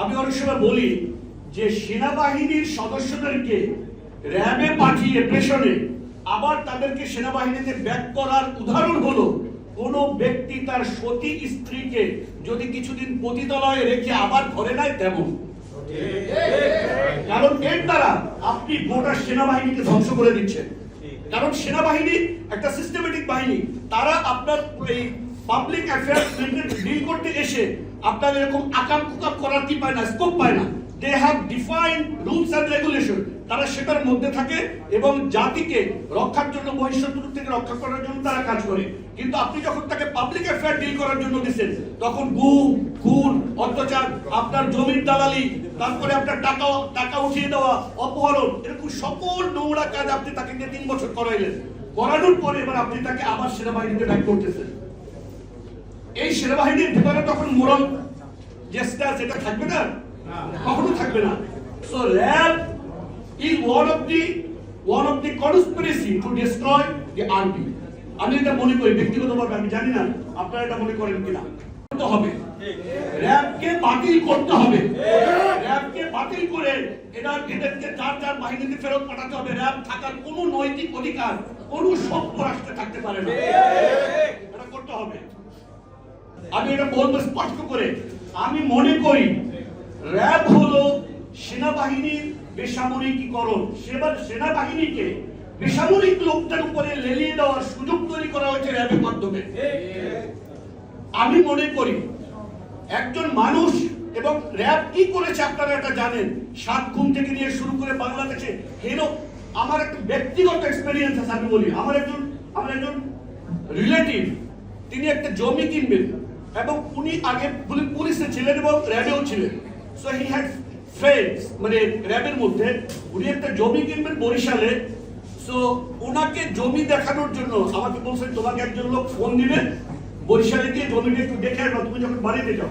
আমি অনেক সময় বলি যে সেনাবাহিনীর সদস্যদেরকে র্যাবে পাঠিয়ে প্রেশনে আবার তাদেরকে সেনাবাহিনীতে ব্যাক করার উদাহরণ হলো কোন ব্যক্তি তার সতী স্ত্রীকে যদি কিছুদিন পতিতলয়ে রেখে আবার ঘরে নেয় তেমন। কারণ এর দ্বারা আপনি গোটা সেনাবাহিনীকে ধ্বংস করে দিচ্ছেন। কারণ সেনাবাহিনী একটা সিস্টেমেটিক বাহিনী। তারা আপনার এই পাবলিক অ্যাফেয়ার্স ডিল করতে এসে আপনার এরকম আকাম কুকাম করার কি পায় না স্কোপ পায় না। They have define rules and regulation তারা সেটার মধ্যে থাকে এবং জাতিকে রক্ষার জন্য বহিঃশত্রু থেকে রক্ষা করার জন্য তারা কাজ করে। কিন্তু আপনি যখন তাকে পাবলিক অ্যাফেয়ার ডিল করার জন্য দিচ্ছেন, তখন গুম, খুন, অত্যাচার, আপনার জমির দালালি, তারপরে আপনার টাকা টাকা উঠিয়ে দেওয়া, অপহরণ, এরকম সকল নোংরা কাজ আপনি তাকে তিন বছর করাইলেন। করানোর পরে এবার আপনি তাকে আবার সেনাবাহিনীতে ব্যাক করতেছেন। এই সেনাবাহিনীর ভিতরে তখন মোরাল জেস্টার যেটা থাকবে না? কখনো থাকবে না। So RAB is one of the one of the conspiracy to destroy the army আমি এটা মনে করি ব্যক্তিগতভাবে আমি জানি না আপনারা এটা মনে করেন কিনা। করতে হবে। র্যাবকে বাতিল করতে হবে। র্যাবকে বাতিল করে এরা এদেরকে চার চার বাহিনীতে ফেরত পাঠাতে হবে। র্যাব থাকার কোনো নৈতিক অধিকার কোনো সভ্য রাষ্ট্রে থাকতে পারে না। এটা করতে হবে। আমি এটা বলব স্পষ্ট করে। আমি মনে করি, র্যাব হলো সেনাবাহিনীর বেসামরিকীকরণ। সেবার সেনাবাহিনীকে বেসামরিক লোকদের উপরে লেলিয়ে দেওয়ার সুযোগ তৈরি করা হয়েছে র্যাবের মাধ্যমে। আমি মনে করি, একজন মানুষ এবং র্যাব কি করেছে আপনারা এটা জানেন? সাত খুন থেকে নিয়ে শুরু করে বাংলাদেশে হেরো, আমার একটা ব্যক্তিগত এক্সপেরিয়েন্স আছে, আমি বলি। আমার একজন আমার একজন রিলেটিভ তিনি একটা জমি কিনবেন। এবং উনি আগে পুলি- পুলিশে ছিলেন এবং র্যাবেও ছিলেন। সো হি হ্যাড ফ্রেন্ডস মানে র্যাবের মধ্যে। উনি একটা জমি কিনবেন বরিশালে। সো ওনাকে জমি দেখানোর জন্য আমাকে বলছেন তোমাকে একজন লোক ফোন দিবে। বরিশালে গিয়ে জমিটা একটু দেখে আসবা, তুমি যখন বাড়িতে যাও।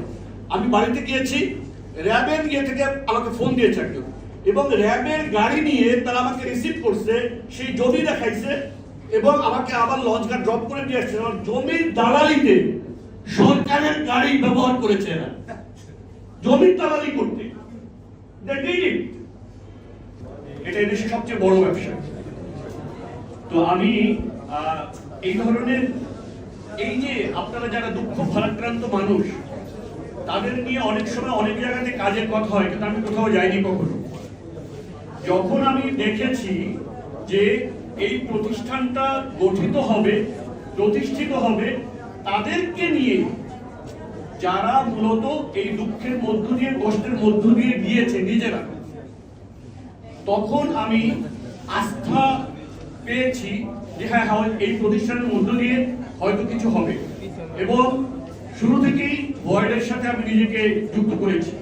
আমি বাড়িতে গিয়েছি। র্যাবের ইয়ে থেকে আমাকে ফোন দিয়েছে একজন। এবং র্যাবের গাড়ি নিয়ে তারা আমাকে রিসিভ করছে, সেই জমি দেখাইছে এবং আমাকে আবার লঞ্চ ড্রপ করে দিয়ে আসছে। জমির দালালিতে সরকারের গাড়ি ব্যবহার করেছে এরা। জমির দালালি করতে. এটা এদেশে সবচেয়ে বড় ব্যবসা। তো আমি এই ধরনের, এই যে আপনারা যারা দুঃখ ভারাক্রান্ত মানুষ, তাদের নিয়ে অনেক সময় অনেক জায়গাতে কাজের কথা হয়, কিন্তু আমি কোথাও যাইনি কখনো। যখন আমি দেখেছি যে এই প্রতিষ্ঠানটা গঠিত হবে, প্রতিষ্ঠিত হবে তাদেরকে নিয়ে যারা মূলত এই দুঃখের মধ্য দিয়ে, কষ্টের মধ্য দিয়ে গিয়েছে নিজেরা, তখন আমি আস্থা পেয়েছি যে হ্যাঁ হয়, এই প্রতিষ্ঠানের মধ্য দিয়ে হয়তো কিছু হবে। এবং শুরু থেকেই ভয়েডের সাথে আমি নিজেকে যুক্ত করেছি।